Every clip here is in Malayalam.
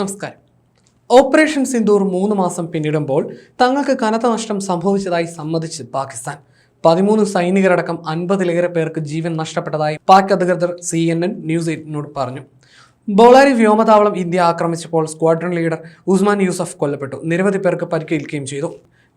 നമസ്കാരം. ഓപ്പറേഷൻ സിന്ദൂർ മൂന്ന് മാസം പിന്നിടുമ്പോൾ തങ്ങൾക്ക് കനത്ത നഷ്ടം സംഭവിച്ചതായി സമ്മതിച്ച് പാകിസ്ഥാൻ. പതിമൂന്ന് സൈനികരടക്കം അൻപതിലേറെ പേർക്ക് ജീവൻ നഷ്ടപ്പെട്ടതായി പാക് അധികൃതർ സി എൻ എൻ ന്യൂസ് എയ്റ്റിനോട് പറഞ്ഞു. ബോളാരി വ്യോമതാവളം ഇന്ത്യ ആക്രമിച്ചപ്പോൾ സ്ക്വാഡ്രൺ ലീഡർ ഉസ്മാൻ യൂസഫ് കൊല്ലപ്പെട്ടു. നിരവധി പേർക്ക് പരിക്കേൽക്കുകയും ചെയ്തു.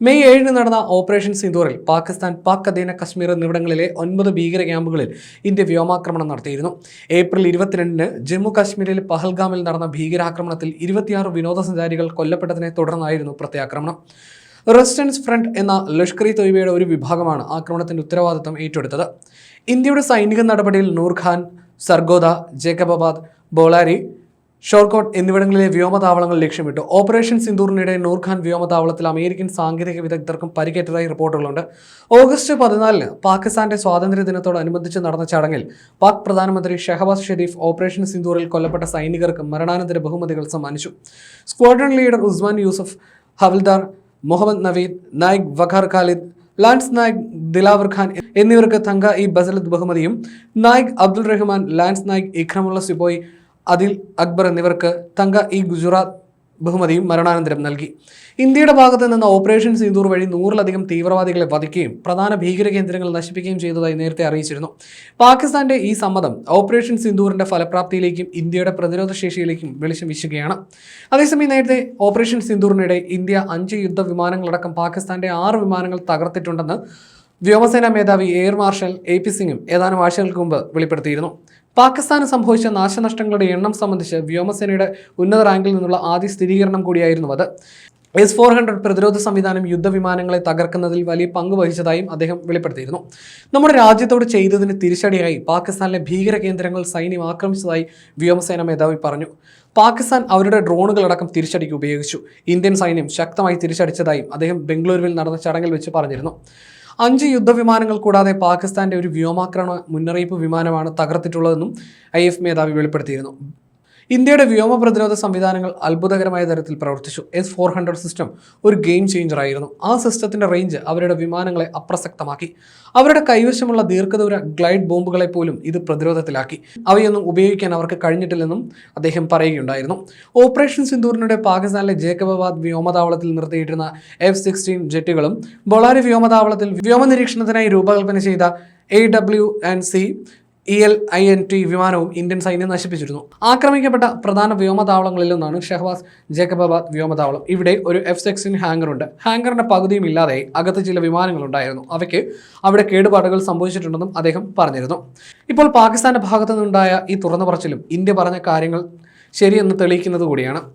മെയ് ഏഴിന് നടന്ന ഓപ്പറേഷൻ സിന്ദൂറിൽ പാകിസ്ഥാൻ പാക് അധീന കശ്മീർ എന്നിവിടങ്ങളിലെ ഒൻപത് ഭീകര ക്യാമ്പുകളിൽ ഇന്ത്യ വ്യോമാക്രമണം നടത്തിയിരുന്നു. ഏപ്രിൽ ഇരുപത്തിരണ്ടിന് ജമ്മു കാശ്മീരിലെ പഹൽഗാമിൽ നടന്ന ഭീകരാക്രമണത്തിൽ ഇരുപത്തിയാറ് വിനോദസഞ്ചാരികൾ കൊല്ലപ്പെട്ടതിനെ തുടർന്നായിരുന്നു പ്രത്യാക്രമണം. റെസിസ്റ്റൻസ് ഫ്രണ്ട് എന്ന ലഷ്കർ ഇ തൊയ്ബയുടെ ഒരു വിഭാഗമാണ് ആക്രമണത്തിന്റെ ഉത്തരവാദിത്തം ഏറ്റെടുത്തത്. ഇന്ത്യയുടെ സൈനിക നടപടിയിൽ നൂർഖാൻ സർഗോദ ജേക്കബാബാദ് ബോളാരി ഷോർക്കോട്ട് എന്നിവിടങ്ങളിലെ വ്യോമതാവളങ്ങൾ ലക്ഷ്യമിട്ടു. ഓപ്പറേഷൻ സിന്ദൂറിനിടെ നൂർഖാൻ വ്യോമതാവളത്തിൽ അമേരിക്കൻ സാങ്കേതിക വിദഗ്ധർക്കും പരിക്കേറ്റതായി റിപ്പോർട്ടുകളുണ്ട്. ഓഗസ്റ്റ് പതിനാലിന് പാകിസ്ഥാന്റെ സ്വാതന്ത്ര്യ ദിനത്തോടനുബന്ധിച്ച് നടന്ന ചടങ്ങിൽ പാക് പ്രധാനമന്ത്രി ഷെഹബാസ് ഷെരീഫ് ഓപ്പറേഷൻ സിന്ദൂറിൽ കൊല്ലപ്പെട്ട സൈനികർക്ക് മരണാനന്തര ബഹുമതികൾ സമ്മാനിച്ചു. Squadron leader Usman Yousuf havildar Muhammad Naveed naik Waqar Khalid lance naik Dilawar Khan എന്നിവർക്ക് തങ്ക ഇ ബസലത്ത് ബഹുമതിയും നായിക് അബ്ദുൾ റഹ്മാൻ ലാൻസ് നായിക് ഇഖ്രമുള്ള സിബോയ് അദിൽ അക്ബർ എന്നിവർക്ക് തങ്ക ഇ ഗുജറാത്ത് ബഹുമതിയും മരണാനന്തരം നൽകി. ഇന്ത്യയുടെ ഭാഗത്ത് നിന്ന് ഓപ്പറേഷൻ സിന്ദൂർ വഴി നൂറിലധികം തീവ്രവാദികളെ വധിക്കുകയും പ്രധാന ഭീകര കേന്ദ്രങ്ങൾ നശിപ്പിക്കുകയും ചെയ്തതായി നേരത്തെ അറിയിച്ചിരുന്നു. പാകിസ്ഥാന്റെ ഈ സമ്മതം ഓപ്പറേഷൻ സിന്ദൂറിന്റെ ഫലപ്രാപ്തിയിലേക്കും ഇന്ത്യയുടെ പ്രതിരോധ ശേഷിയിലേക്കും വെളിച്ചം വീശുകയാണ്. അതേസമയം നേരത്തെ ഓപ്പറേഷൻ സിന്ദൂറിനിടെ ഇന്ത്യ അഞ്ച് യുദ്ധ വിമാനങ്ങളടക്കം പാകിസ്ഥാന്റെ ആറ് വിമാനങ്ങൾ തകർത്തിട്ടുണ്ടെന്ന് വ്യോമസേനാ മേധാവി എയർ മാർഷൽ എ പി സിംഗും ഏതാനും ആഴ്ചകൾക്ക് മുമ്പ് വെളിപ്പെടുത്തിയിരുന്നു. പാകിസ്ഥാന് സംഭവിച്ച നാശനഷ്ടങ്ങളുടെ എണ്ണം സംബന്ധിച്ച് വ്യോമസേനയുടെ ഉന്നത റാങ്കിൽ നിന്നുള്ള ആദ്യ സ്ഥിരീകരണം കൂടിയായിരുന്നു അത്. എസ് ഫോർ ഹൺഡ്രഡ് പ്രതിരോധ സംവിധാനം യുദ്ധവിമാനങ്ങളെ തകർക്കുന്നതിൽ വലിയ പങ്ക് വഹിച്ചതായും അദ്ദേഹം വെളിപ്പെടുത്തിയിരുന്നു. നമ്മുടെ രാജ്യത്തോട് ചെയ്തതിന് തിരിച്ചടിയായി പാകിസ്ഥാനിലെ ഭീകര കേന്ദ്രങ്ങൾ സൈന്യം ആക്രമിച്ചതായി വ്യോമസേന മേധാവി പറഞ്ഞു. പാകിസ്ഥാൻ അവരുടെ ഡ്രോണുകളടക്കം തിരിച്ചടിക്ക് ഉപയോഗിച്ചു. ഇന്ത്യൻ സൈന്യം ശക്തമായി തിരിച്ചടിച്ചതായും അദ്ദേഹം ബംഗളൂരുവിൽ നടന്ന ചടങ്ങിൽ വെച്ച് പറഞ്ഞിരുന്നു. അഞ്ച് യുദ്ധവിമാനങ്ങൾ കൂടാതെ പാകിസ്ഥാന്റെ ഒരു വ്യോമാക്രമണ മുന്നറിയിപ്പ് വിമാനമാണ് തകർത്തിട്ടുള്ളതെന്നും ഐ എഫ് മേധാവി വെളിപ്പെടുത്തിയിരുന്നു. ഇന്ത്യയുടെ വ്യോമ പ്രതിരോധ സംവിധാനങ്ങൾ അത്ഭുതകരമായ തരത്തിൽ പ്രവർത്തിച്ചു. എസ് ഫോർ ഹൺഡ്രഡ് സിസ്റ്റം ഒരു ഗെയിം ചേഞ്ചർ ആയിരുന്നു. ആ സിസ്റ്റത്തിന്റെ റേഞ്ച് അവരുടെ വിമാനങ്ങളെ അപ്രസക്തമാക്കി. അവരുടെ കൈവശമുള്ള ദീർഘദൂര ഗ്ലൈഡ് ബോംബുകളെ പോലും ഇത് പ്രതിരോധത്തിലാക്കി. അവയൊന്നും ഉപയോഗിക്കാൻ അവർക്ക് കഴിഞ്ഞിട്ടില്ലെന്നും അദ്ദേഹം പറയുകയുണ്ടായിരുന്നു. ഓപ്പറേഷൻ സിന്ദൂറിനിടെ പാകിസ്ഥാനിലെ ജേക്കബാബാദ് വ്യോമതാവളത്തിൽ നിർത്തിയിട്ടിരുന്ന എഫ് സിക്സ്റ്റീൻ ജെറ്റുകളും ബൊളാരി വ്യോമതാവളത്തിൽ വ്യോമനിരീക്ഷണത്തിനായി രൂപകൽപ്പന ചെയ്ത A W and C E L I N T വിമാനവും ഇന്ത്യൻ സൈന്യം നശിപ്പിച്ചിരുന്നു. ആക്രമിക്കപ്പെട്ട പ്രധാന വ്യോമതാവളങ്ങളിലൊന്നാണ് ഷെഹ്വാസ് ജേക്കബാബാദ് വ്യോമതാവളം. ഇവിടെ ഒരു എഫ് സെക്സിൻ ഹാങ്കർ ഉണ്ട് ഹാങ്കറിന്റെ പകുതിയും ഇല്ലാതെ അകത്ത് ചില വിമാനങ്ങൾ ഉണ്ടായിരുന്നു അവയ്ക്ക് അവിടെ കേടുപാടുകൾ സംഭവിച്ചിട്ടുണ്ടെന്നും അദ്ദേഹം പറഞ്ഞിരുന്നു. ഇപ്പോൾ പാകിസ്ഥാന്റെ ഭാഗത്തു നിന്നുണ്ടായ ഈ തുറന്നു പറച്ചിലും ഇന്ത്യ പറഞ്ഞ കാര്യങ്ങൾ ശരിയെന്ന് തെളിയിക്കുന്നത് കൂടിയാണ്.